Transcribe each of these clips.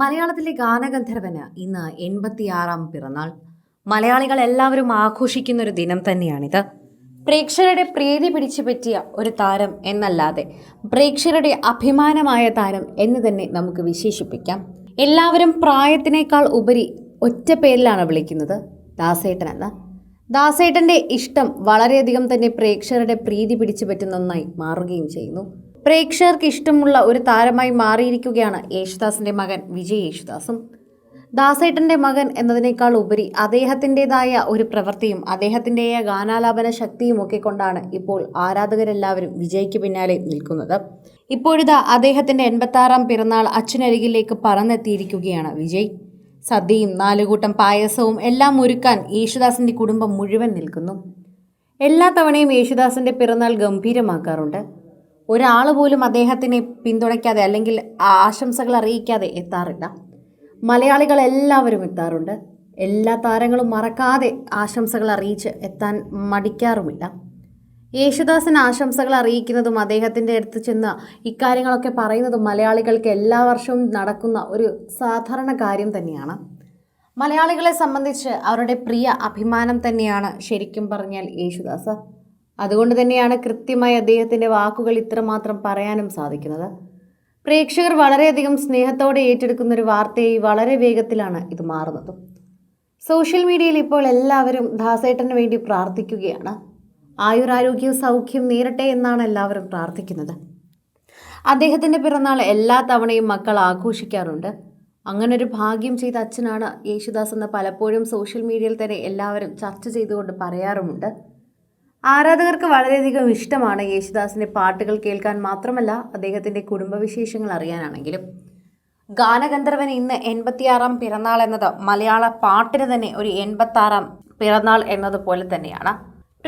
മലയാളത്തിലെ ഗാനഗന്ധർവന് ഇന്ന് എൺപത്തിയാറാം പിറന്നാൾ. മലയാളികൾ എല്ലാവരും ആഘോഷിക്കുന്ന ഒരു ദിനം തന്നെയാണിത്. പ്രേക്ഷകരുടെ പ്രീതി പിടിച്ചു പറ്റിയ ഒരു താരം എന്നല്ലാതെ പ്രേക്ഷകരുടെ അഭിമാനമായ താരം എന്ന് തന്നെ നമുക്ക് വിശേഷിപ്പിക്കാം. എല്ലാവരും പ്രായത്തിനേക്കാൾ ഉപരി ഒറ്റ പേരിലാണ് വിളിക്കുന്നത് ദാസേട്ടൻ എന്ന് ദാസേട്ടന്റെ ഇഷ്ടം വളരെയധികം തന്നെ പ്രേക്ഷകരുടെ പ്രീതി പിടിച്ചു പറ്റുന്ന ഒന്നായി മാറുകയും ചെയ്യുന്നു. പ്രേക്ഷകർക്ക് ഇഷ്ടമുള്ള ഒരു താരമായി മാറിയിരിക്കുകയാണ് യേശുദാസിന്റെ മകൻ വിജയ് യേശുദാസും. ദാസേട്ടന്റെ മകൻ എന്നതിനേക്കാൾ ഉപരി അദ്ദേഹത്തിന്റെതായ ഒരു പ്രവൃത്തിയും അദ്ദേഹത്തിന്റെ ഗാനാലാപന ശക്തിയും ഒക്കെ കൊണ്ടാണ് ഇപ്പോൾ ആരാധകരെല്ലാവരും വിജയ്ക്ക് പിന്നാലെ നിൽക്കുന്നത്. ഇപ്പോഴിതാ അദ്ദേഹത്തിന്റെ എൺപത്താറാം പിറന്നാൾ അച്ഛനരികിലേക്ക് പറന്നെത്തിയിരിക്കുകയാണ് വിജയ്. സദ്യയും നാലുകൂട്ടം പായസവും എല്ലാം ഒരുക്കാൻ യേശുദാസിന്റെ കുടുംബം മുഴുവൻ നിൽക്കുന്നു. എല്ലാ തവണയും യേശുദാസിന്റെ പിറന്നാൾ ഗംഭീരമാക്കാറുണ്ട്. ഒരാൾ പോലും അദ്ദേഹത്തിനെ പിന്തുണയ്ക്കാതെ അല്ലെങ്കിൽ ആശംസകൾ അറിയിക്കാതെ എത്താറില്ല. മലയാളികൾ എല്ലാവരും എത്താറുണ്ട്. എല്ലാ താരങ്ങളും മറക്കാതെ ആശംസകൾ അറിയിച്ച് എത്താൻ മടിക്കാറുമില്ല. യേശുദാസൻ ആശംസകൾ അറിയിക്കുന്നതും അദ്ദേഹത്തിന്റെ അടുത്ത് ചെന്ന് ഇക്കാര്യങ്ങളൊക്കെ പറയുന്നതും മലയാളികൾക്ക് എല്ലാ വർഷവും നടക്കുന്ന ഒരു സാധാരണ കാര്യം തന്നെയാണ്. മലയാളികളെ സംബന്ധിച്ച് അവരുടെ പ്രിയ അഭിമാനം തന്നെയാണ് ശരിക്കും പറഞ്ഞാൽ യേശുദാസ്. അതുകൊണ്ട് തന്നെയാണ് കൃത്യമായി അദ്ദേഹത്തിന്റെ വാക്കുകൾ ഇത്രമാത്രം പറയാനും സാധിക്കുന്നത്. പ്രേക്ഷകർ വളരെയധികം സ്നേഹത്തോടെ ഏറ്റെടുക്കുന്ന ഒരു വാർത്തയായി വളരെ വേഗത്തിലാണ് ഇത് മാറുന്നത്. സോഷ്യൽ മീഡിയയിൽ ഇപ്പോൾ എല്ലാവരും ദാസേട്ടന് വേണ്ടി പ്രാർത്ഥിക്കുകയാണ്. ആയുരാരോഗ്യവും സൗഖ്യം നേരട്ടെ എന്നാണ് എല്ലാവരും പ്രാർത്ഥിക്കുന്നത്. അദ്ദേഹത്തിന്റെ പിറന്നാൾ എല്ലാ തവണയും മക്കൾ ആഘോഷിക്കാറുണ്ട്. അങ്ങനൊരു ഭാഗ്യം ചെയ്ത അച്ഛനാണ് യേശുദാസ് എന്ന് പലപ്പോഴും സോഷ്യൽ മീഡിയയിൽ തന്നെ എല്ലാവരും ചർച്ച ചെയ്തുകൊണ്ട് പറയാറുമുണ്ട്. ആരാധകർക്ക് വളരെയധികം ഇഷ്ടമാണ് യേശുദാസിന്റെ പാട്ടുകൾ കേൾക്കാൻ മാത്രമല്ല അദ്ദേഹത്തിന്റെ കുടുംബവിശേഷങ്ങൾ അറിയാനാണെങ്കിലും. ഗാനഗന്ധർവൻ ഇന്ന് എൺപത്തിയാറാം പിറന്നാൾ എന്നത് മലയാള പാട്ടിന് തന്നെ ഒരു എൺപത്താറാം പിറന്നാൾ എന്നതുപോലെ തന്നെയാണ്.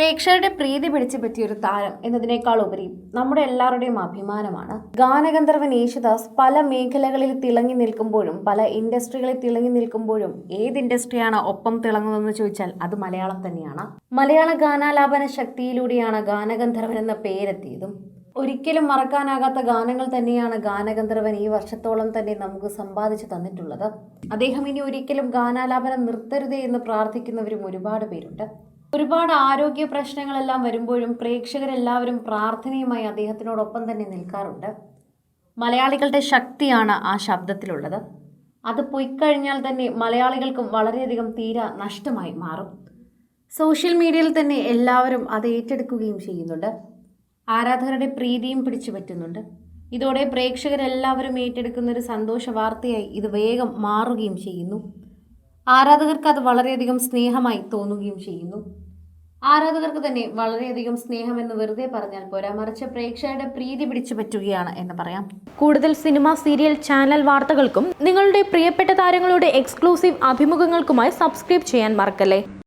പ്രേക്ഷകരുടെ പ്രീതി പിടിച്ചു പറ്റിയ ഒരു താരം എന്നതിനേക്കാൾ ഉപരി നമ്മുടെ എല്ലാവരുടെയും അഭിമാനമാണ്. ഗാനഗന്ധർവൻ യേശുദാസ് പല മേഖലകളിൽ തിളങ്ങി നിൽക്കുമ്പോഴും പല ഇൻഡസ്ട്രികളിൽ തിളങ്ങി നിൽക്കുമ്പോഴും ഏത് ഇൻഡസ്ട്രിയാണ് ഒപ്പം തിളങ്ങുന്നതെന്ന് ചോദിച്ചാൽ അത് മലയാളം തന്നെയാണ്. മലയാള ഗാനാലാപന ശക്തിയിലൂടെയാണ് ഗാനഗന്ധർവൻ എന്ന പേരെത്തിയതും. ഒരിക്കലും മറക്കാനാകാത്ത ഗാനങ്ങൾ തന്നെയാണ് ഗാനഗന്ധർവൻ ഈ വർഷത്തോളം തന്നെ നമുക്ക് സമ്പാദിച്ചു തന്നിട്ടുള്ളത്. അദ്ദേഹം ഇനി ഒരിക്കലും ഗാനാലാപനം നിർത്തരുതേ എന്ന് പ്രാർത്ഥിക്കുന്നവരും ഒരുപാട് പേരുണ്ട്. ഒരുപാട് ആരോഗ്യ പ്രശ്നങ്ങളെല്ലാം വരുമ്പോഴും പ്രേക്ഷകരെല്ലാവരും പ്രാർത്ഥനയുമായി അദ്ദേഹത്തിനോടൊപ്പം തന്നെ നിൽക്കാറുണ്ട്. മലയാളികളുടെ ശക്തിയാണ് ആ ശബ്ദത്തിലുള്ളത്. അത് പൊയ്ക്കഴിഞ്ഞാൽ തന്നെ മലയാളികൾക്കും വളരെയധികം തീര നഷ്ടമായി മാറും. സോഷ്യൽ മീഡിയയിൽ തന്നെ എല്ലാവരും അത് ഏറ്റെടുക്കുകയും ചെയ്യുന്നുണ്ട്. ആരാധകരുടെ പ്രീതിയും പിടിച്ചു പറ്റുന്നുണ്ട്. ഇതോടെ പ്രേക്ഷകരെല്ലാവരും ഏറ്റെടുക്കുന്ന ഒരു സന്തോഷ വാർത്തയായി ഇത് വേഗം മാറുകയും ചെയ്യുന്നു. ആരാധകർക്ക് അത് വളരെയധികം സ്നേഹമായി തോന്നുകയും ചെയ്യുന്നു. ആരാധകർക്ക് തന്നെ വളരെയധികം സ്നേഹമെന്ന് വെറുതെ പറഞ്ഞാൽ പോരാ. മറിച്ച് പ്രേക്ഷകരുടെ പ്രീതി പിടിച്ചു പറ്റുകയാണ് എന്ന് പറയാം. കൂടുതൽ സിനിമ സീരിയൽ ചാനൽ വാർത്തകൾക്കും നിങ്ങളുടെ പ്രിയപ്പെട്ട താരങ്ങളുടെ എക്സ്ക്ലൂസീവ് അഭിമുഖങ്ങൾക്കുമായി സബ്സ്ക്രൈബ് ചെയ്യാൻ മറക്കല്ലേ?